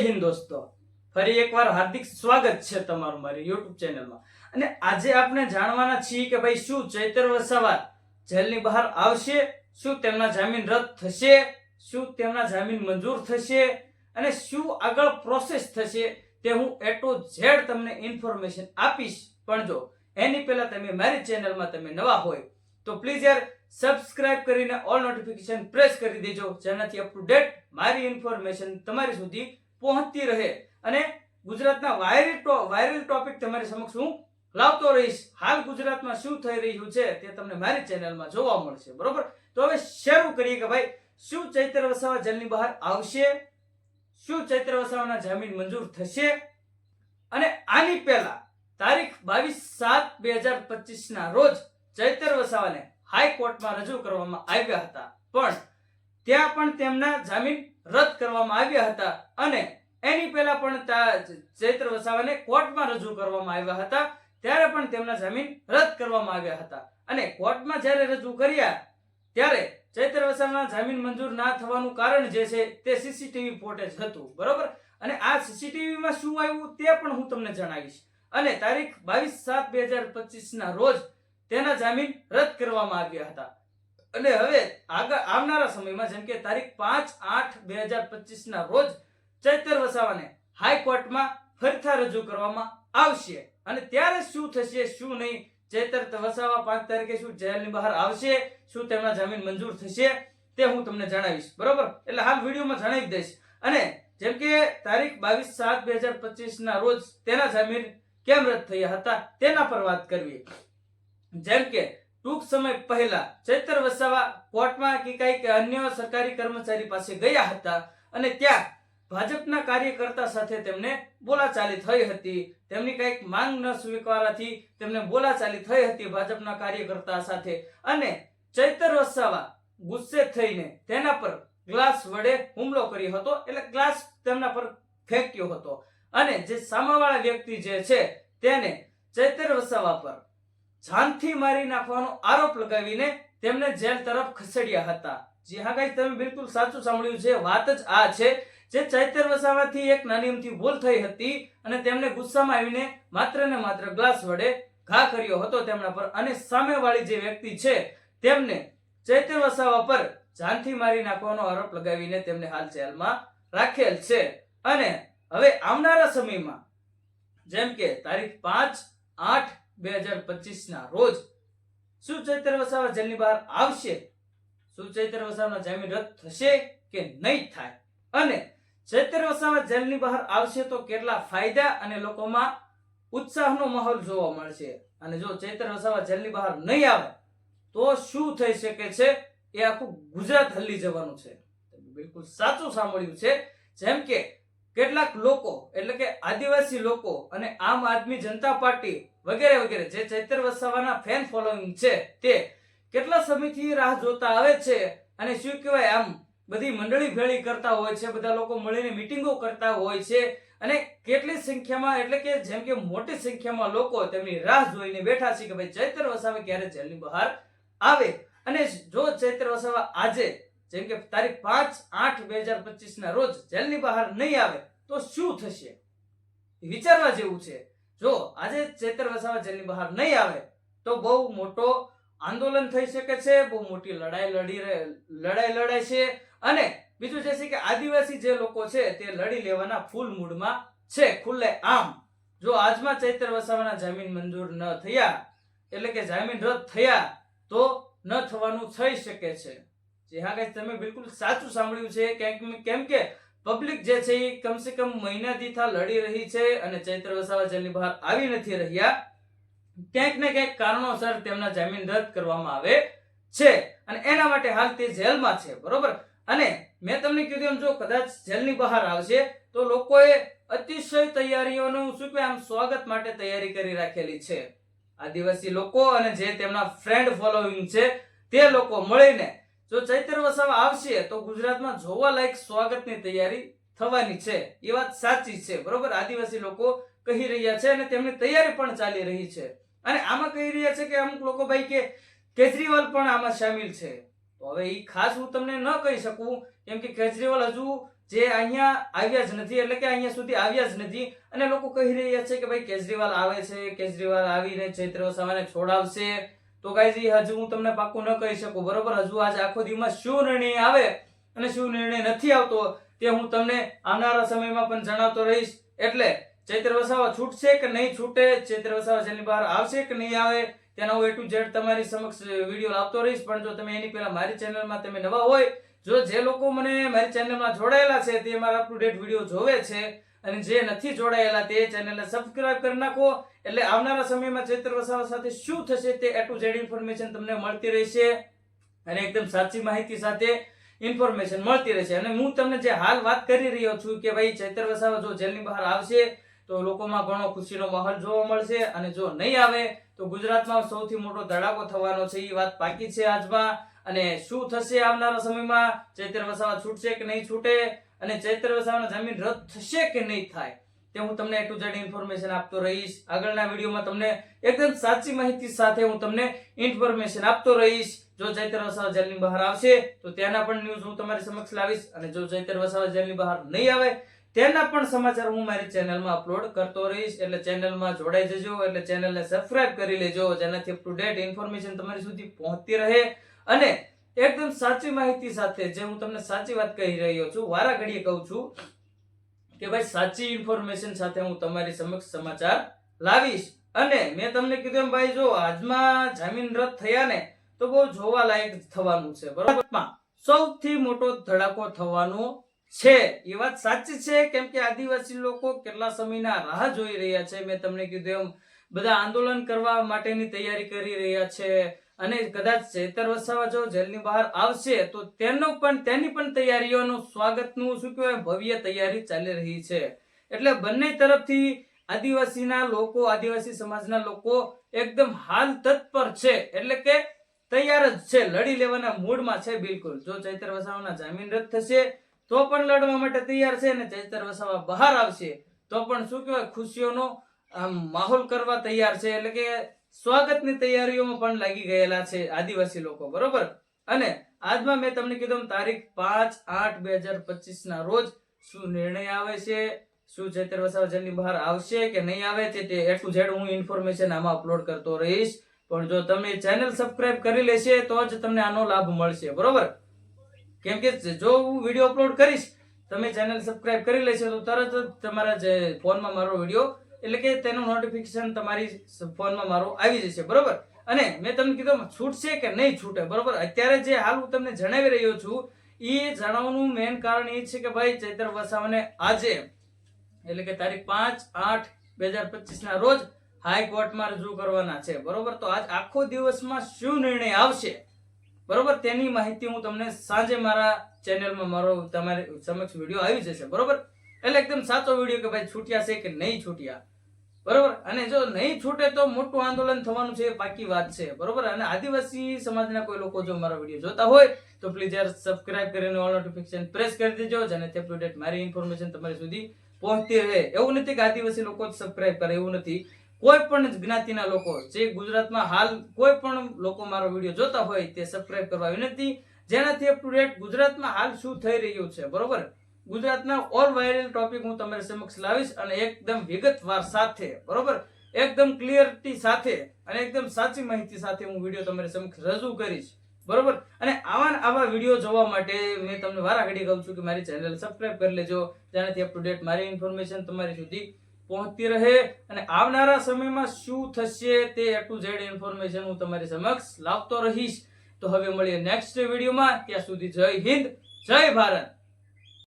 હિન્દ દોસ્તો. ફરી એકવાર હાર્દિક સ્વાગત છે તમારું મારી યુટ્યુબ ચેનલમાં અને આજે આપણે જાણવાના છીએ કે ભાઈ શું ચૈતર વસાવા જેલની બહાર આવશે, શું તેમના જામીન રદ થશે, શું તેમના જામીન મંજૂર થશે, અને શું આગળ પ્રોસેસ થશે તે હું એ ટુ ઝેડ તમને ઇન્ફોર્મેશન આપીશ. પણ જો એની પહેલા તમે મારી ચેનલમાં તમે નવા હોય, તો પ્લીઝ યાર સબસ્ક્રાઇબ કરીને ઓલ નોટિફિકેશન પ્રેસ કરી દેજો. જેનાથી અપ ટુ ડેટ મારી ઇન્ફોર્મેશન તમારી સુધી પહોંચતી રહે. અને ગુજરાતના વાયરલ વાયરલ ટોપિક તમારી સમક્ષ હું લાવતો રહીશ. હાલ ગુજરાતમાં શું થઈ રહ્યું છે તે તમને મારી ચેનલમાં જોવા મળશે. બરોબર? તો હવે શરૂ કરીએ કે ભાઈ, શું ચૈત્ર વસાવા જેલની બહાર આવશે? શું ચૈત્ર વસાવાના જામીન મંજૂર થશે? અને આની પહેલા તારીખ બાવીસ સાત બે હજાર પચીસ ના રોજ ચૈતર વસાવાને હાઈકોર્ટમાં રજૂ કરવામાં આવ્યા હતા. પણ ત્યાં પણ તેમના જામીન રદ કરવામાં આવ્યા હતા. અને એની પહેલા પણ ચૈત્ર વસાવાને કોર્ટમાં રજૂ કરવામાં આવ્યા હતા, ત્યારે પણ તેમના જામીન રદ કરવામાં આવ્યા હતા. અને કોર્ટમાં જ્યારે રજૂ કર્યા, ત્યારે ચૈત્ર વસાવાના જામીન મંજૂર ના થવાનું કારણ જે છે તે સીસીટીવી ફોટેજ હતું, બરોબર? અને આ સીસીટીવીમાં શું આવ્યું તે પણ હું તમને જણાવીશ. અને તારીખ બાવીસ સાત બે હજાર પચીસ ના રોજ તેના જામીન રદ કરવામાં આવ્યા હતા. અને હવે આગળ આવનારા સમયમાં, જેમ કે તારીખ પાંચ આઠ બે હજાર પચીસ ના રોજ ચૈતર વસાવાને હાઈકોર્ટમાં ફરીથા રજૂ કરવામાં આવશે. અને ત્યારે શું થશે, શું નહીં, ચૈતર વસાવા પાંચ તારીખે શું જેલની બહાર આવશે, શું તેમના જામીન મંજૂર થશે તે હું તમને જણાવીશ. બરોબર? એટલે હાલ વિડીયોમાં જણાવી દઈશ. અને જેમ કે તારીખ બાવીસ સાત બે હજાર પચીસ ના રોજ તેના જામીન કેમ રદ થયા હતા તેના પર વાત કરવી. જેમ કે ટૂંક સમય પહેલા ચૈતર વસાવા કોર્ટમાં કે કંઈક અન્ય સરકારી કર્મચારી પાસે ગયા હતા અને ત્યાં ભાજપના કાર્યકર્તા સાથે તેમને બોલાચાલી થઈ હતી. તેમની કંઈક માંગ ન સ્વીકારવાથી તેમને બોલાચાલી થઈ હતી ભાજપના કાર્યકર્તા સાથે. અને ચૈતર વસાવા ગુસ્સે થઈને તેના પર ગ્લાસ વડે હુમલો કર્યો હતો. એટલે ગ્લાસ તેમના પર ફેંક્યો હતો. અને જે સામાવાળા વ્યક્તિ જે છે તેને ચૈતર વસાવા પર જાનથી મારી નાખવાનો આરોપ લગાવીને તેમને જેલ તરફ ખસેડ્યા હતા. જી હા ગાઈસ, તમે બિલકુલ સાચું સાંભળ્યું છે. વાત જ આ છે જે ચૈતર વસાવાથી એક નાની ભૂલ થઈ હતી અને તેમને ગુસ્સામાં આવીને માત્ર ને માત્ર ગ્લાસ વડે ઘા કર્યો હતો તેમના પર અને સામેવાળી જે વ્યક્તિ છે તેમને ચૈતર વસાવા પર જાનથી મારી નાખવાનો આરોપ લગાવીને તેમને હાલ જેલમાં રાખેલ છે. અને હવે આવનારા સમયમાં જેમ કે તારીખ પાંચ આઠ બે હજાર પચીસ ના રોજ શું ચૈતર વસાવા જેલની બહાર આવશે? શું ચૈતર વસાવાના જામીન રદ થશે કે નહીં થાય? અને ચૈતર વસાવા જેલની બહાર આવશે તો કેટલા ફાયદા અને લોકોમાં ઉત્સાહનો માહોલ જોવા મળશે? અને જો ચૈતર વસાવા જેલની બહાર નહીં આવે, તો શું થઈ શકે છે? એ આખું ગુજરાત હલ્લી જવાનું છે. બિલકુલ સાચું સાંભળ્યું છે. જેમ કે કેટલાક લોકો, એટલે કે આદિવાસી લોકો અને આમ આદમી જનતા પાર્ટી વગેરે વગેરે, જે ચૈત્ર વસાવાના ફેન ફોલોઈંગ છે, તે કેટલા સમયથી રાહ જોતા આવે છે અને શું કહેવાય આમ બધી મંડળી ભેળી કરતા હોય છે, બધા લોકો મળીને મિટિંગો કરતા હોય છે અને કેટલી સંખ્યામાં, એટલે કે જેમ કે મોટી સંખ્યામાં લોકો તેમની રાહ જોઈને બેઠા છે કે ભાઈ ચૈત્ર વસાવા ક્યારે જેલની બહાર આવે? અને જો ચૈત્ર વસાવા આજે, જેમ કે તારીખ પાંચ આઠ બે હજાર પચીસ ના રોજ જેલની બહાર નહીં આવે, તો શું થશે? વિચારવા જેવું છે. જો આજે ચૈત્ર વસાવા જેલની બહાર નહીં આવે, તો બહુ મોટો આંદોલન થઈ શકે છે, બહુ મોટી લડાઈ લડી લડાઈ લડાય છે અને બીજું જે છે કે આદિવાસી જે લોકો છે તે લડી લેવાના ફૂલ મૂડમાં છે, ખુલ્લે આમ. જો આજમાં ચૈત્ર વસાવાના જામીન મંજૂર ન થયા, એટલે કે જામીન રદ થયા, તો ન થવાનું થઈ શકે છે. જે હા કઈ તમે બિલકુલ સાચું સાંભળ્યું છે. કેમ કેમ કે પબ્લિક જે છે એ કમસે કમ મહિનાથી થા લડી રહી છે અને ચૈત્ર વસાવા જેલની બહાર આવી નથી રહ્યા. ક્યાંક ને ક્યાંક કારણોસર તેમના જામીન રદ કરવામાં આવે છે. અને એના માટે હાલ તે જેલમાં છે. બરોબર? અને મેં તમને કીધું એમ, જો કદાચ જેલની બહાર આવશે, તો લોકોએ અતિશય તૈયારીઓનું શું કે આમ સ્વાગત માટે તૈયારી કરી રાખેલી છે. આદિવાસી લોકો અને જે તેમના ફ્રેન્ડ ફોલોઈંગ છે, તે લોકો મળીને જો ચૈત્ર વસાવા આવશે, તો ગુજરાતમાં જોવા લાયક સ્વાગતની તૈયારી થવાની છે. એ વાત સાચી છે, બરોબર? આદિવાસી લોકો કહી રહ્યા છે અને તેમની તૈયારી પણ ચાલી રહી છે. અને આમાં કહી રહ્યા છે કે અમુક લોકો ભાઈ કે કેજરીવાલ પણ આમાં સામેલ છે. તો હવે એ ખાસ હું તમને ન કહી શકું, કેમ કે કેજરીવાલ હજુ જે અહીંયા આવ્યા જ નથી, એટલે કે અહીંયા સુધી આવ્યા જ નથી. અને લોકો કહી રહ્યા છે કે ભાઈ કેજરીવાલ આવે છે, કેજરીવાલ આવીને ચૈત્ર વસાવાને છોડાવશે. તો ગાઈઝ હજુ હું તમને પાક્કું ન કહી શકું, બરોબર? હજુ આજે આખો દિવસમાં શું નિર્ણય આવે અને શું નિર્ણય નથી આવતો તે હું તમને આવનારા સમયમાં પણ જણાવતો રહીશ. એટલે ચૈત્ર વસાવા છૂટશે કે નહીં છૂટે, ચૈત્ર વસાવા જેની બહાર આવશે કે નહીં આવે તેનો હું એ ટુ ઝેડ તમારી સમક્ષ વીડિયો લાવતો રહીશ. પણ જો તમે એની પહેલા મારી ચેનલમાં તમે નવા હોય, જો જે લોકો મને મારી ચેનલમાં જોડાયેલા છે, તે મારા અપ ટુ ડેટ વીડિયો જોવે છે અને જે નથી જોડાયેલા, તે ચેનલને સબસ્ક્રાઇબ કરી નાખો. એટલે આવનારા સમયમાં ચૈત્ર વસાવા સાથે શું થશે તે એ ટુ ઝેડ ઇન્ફોર્મેશન તમને મળતી રહેશે અને એકદમ સાચી માહિતી સાથે ઇન્ફોર્મેશન મળતી રહેશે. અને હું તમને જે હાલ વાત કરી રહ્યો છું કે ભાઈ ચૈત્ર વસાવા જો જેલની બહાર આવશે, તો લોકોમાં ઘણો ખુશીનો માહોલ જોવા મળશે અને જો નહીં આવે તો ગુજરાતમાં સૌથી મોટો ધડાકો થવાનો છે એ વાત પાકી છે આજમાં. અને શું થશે આવનારા સમયમાં? ચૈત્ર વસાવા છૂટશે કે નહીં છૂટે? અને ચૈત્ર વસાવાનો જમીન રદ થશે કે નહીં થાય? તે હું તમને ટુ ઝેડ ઇન્ફોર્મેશન આપતો રહીશ. આગળના વિડીયોમાં તમને એકદમ સાચી માહિતી સાથે હું તમને ઇન્ફોર્મેશન આપતો રહીશ. જો ચૈત્ર વસાવા જેલની બહાર આવશે, તો તેના પણ ન્યૂઝ હું તમારી સમક્ષ લાવીશ. અને જો ચૈત્ર વસાવા જેલની બહાર નહીં આવે તેના પણ સમાચાર હું મારી ચેનલમાં અપલોડ કરતો રહીશ. એટલે ચેનલમાં જોડાઈ જજો, એટલે ચેનલને સબસ્ક્રાઇબ કરી લેજો, જેનાથી અપ ટુ ડેટ ઇન્ફોર્મેશન તમારી સુધી પહોંચતી રહે. અને એકદમ સાચી માહિતી સાથે, જે હું તમને સાચી વાત કહી રહ્યો છું, વારા ઘડીએ કહું છું કે ભાઈ, સાચી ઇન્ફોર્મેશન સાથે હું તમારી સમક્ષ સમાચાર લાવીશ. અને મેં તમને કીધું એમ, ભાઈ, જો આજમાં જામીન રદ થયા ને, તો બહુ જોવાલાયક થવાનું છે, બરોબર? સૌથી મોટો ધડાકો થવાનો છે. એ વાત સાચી છે કેમ કે આદિવાસી લોકો કેટલા સમયના રાહ જોઈ રહ્યા છે. મેં તમને કીધું એમ, બધા આંદોલન કરવા માટેની તૈયારી કરી રહ્યા છે અને કદાચ ચેતર વસાવા જો જેલની બહાર આવશે તો તેનો પણ, તેની પણ તૈયારીઓનું, સ્વાગતનું, શું કહેવાય, ભવ્ય તૈયારી ચાલી રહી છે. એટલે બંને તરફથી આદિવાસીના લોકો, આદિવાસી સમાજના લોકો એકદમ હાલ તત્પર છે. એટલે કે તૈયાર જ છે. લડી લેવાના મૂડમાં છે બિલકુલ. જો ચૈતર વસાવાના જામીન રદ થશે તો પણ લડવા માટે તૈયાર છે ને ચૈતર વસાવા બહાર આવશે. તો પણ શું કહેવાય, ખુશીઓનો માહોલ કરવા તૈયાર છે. એટલે કે સ્વાગતની તૈયારીઓમાં પણ લાગી ગયેલા છે આદિવાસી લોકો, બરોબર? અને આજમાં મેં તમને કીધું તારીખ પાંચ આઠ બે હજાર પચીસ ના રોજ શું નિર્ણય આવે છે, શું ચૈતર વસાવા જેલની બહાર આવશે કે નહીં આવે છે તે એ ટુ ઝેડ હું ઇન્ફોર્મેશન આમાં અપલોડ કરતો રહીશ. પણ જો તમે ચેનલ સબસ્ક્રાઇબ કરી લેશે તો જ તમને આનો લાભ મળશે, બરોબર? કેમ કે જો હું વીડિયો અપલોડ કરીશ, તમે ચેનલ સબસ્ક્રાઇબ કરી લેશો, તો તરત જ તમારા જે ફોનમાં મારો વીડિયો એટલે કે તેનું નોટિફિકેશન તમારી ફોનમાં મારો આવી જશે, બરોબર? અને મેં તમને કીધું છૂટશે કે નહીં છૂટે, બરોબર? અત્યારે જે હાલ હું તમને જણાવી રહ્યો છું, એ જણાવવાનું મેન કારણ એ છે કે ભાઈ, ચૈત્ર વસાવાને આજે, એટલે કે તારીખ પાંચ આઠ બે હજાર પચીસના રોજ હાઈકોર્ટમાં રજૂ કરવાના છે, બરોબર? તો આજ આખો દિવસમાં શું નિર્ણય આવશે? બરોબર? તેની માહિતી હું તમને સાંજે મારા ચેનલમાં મારો તમારી સમક્ષ વીડિયો આવી જશે. બરોબર? એટલે એકદમ સાચો વીડિયો કે ભાઈ છૂટ્યા છે કે નહીં છૂટ્યા? બરોબર? અને જો નહીં છૂટે તો મોટું આંદોલન થવાનું છે એ પાકી વાત છે. બરોબર? અને આદિવાસી સમાજના કોઈ લોકો જો મારો વીડિયો જોતા હોય, તો પ્લીઝ યાર સબસ્ક્રાઇબ કરીને ઓલ નોટિફિકેશન પ્રેસ કરી દેજો, જેનાથી અપ મારી ઇન્ફોર્મેશન તમારી સુધી પહોંચતી રહે. એવું નથી કે આદિવાસી લોકો જ સબસ્ક્રાઇબ કરે, એવું નથી. કોઈ પણ જ્ઞાતિના લોકો જે ગુજરાતમાં હાલ કોઈ પણ લોકો મારો વીડિયો જોતા હોય તે સબસ્ક્રાઇબ કરવા વિનંતી. જેનાથી અપ ટુ ડેટ ગુજરાતમાં હાલ શું થઈ રહ્યું છે, બરોબર? ગુજરાતના ઓલ વાયરલ ટોપિક હું તમારી સમક્ષ લાવીશ અને એકદમ વિગતવાર સાથે, બરોબર? એકદમ ક્લિયરિટી સાથે અને એકદમ સાચી માહિતી સાથે હું વીડિયો તમારી સમક્ષ રજૂ કરીશ, બરોબર? અને આવા આવા વીડિયો જોવા માટે મેં તમને વારા ઘડી કહું છું કે મારી ચેનલ સબસ્ક્રાઈબ કરી લેજો. જેનાથી અપ ટુ ડેટ મારી ઇન્ફોર્મેશન તમારી સુધી પહોંચતી રહે અને આવનારા સમયમાં શું થશે તે એ ટુ ઝેડ ઇન્ફોર્મેશન હું તમારી સમક્ષ લાવતો રહીશ. તો હવે મળીએ નેક્સ્ટ વિડીયોમાં ત્યાં સુધી જય હિન્દ, જય ભારત.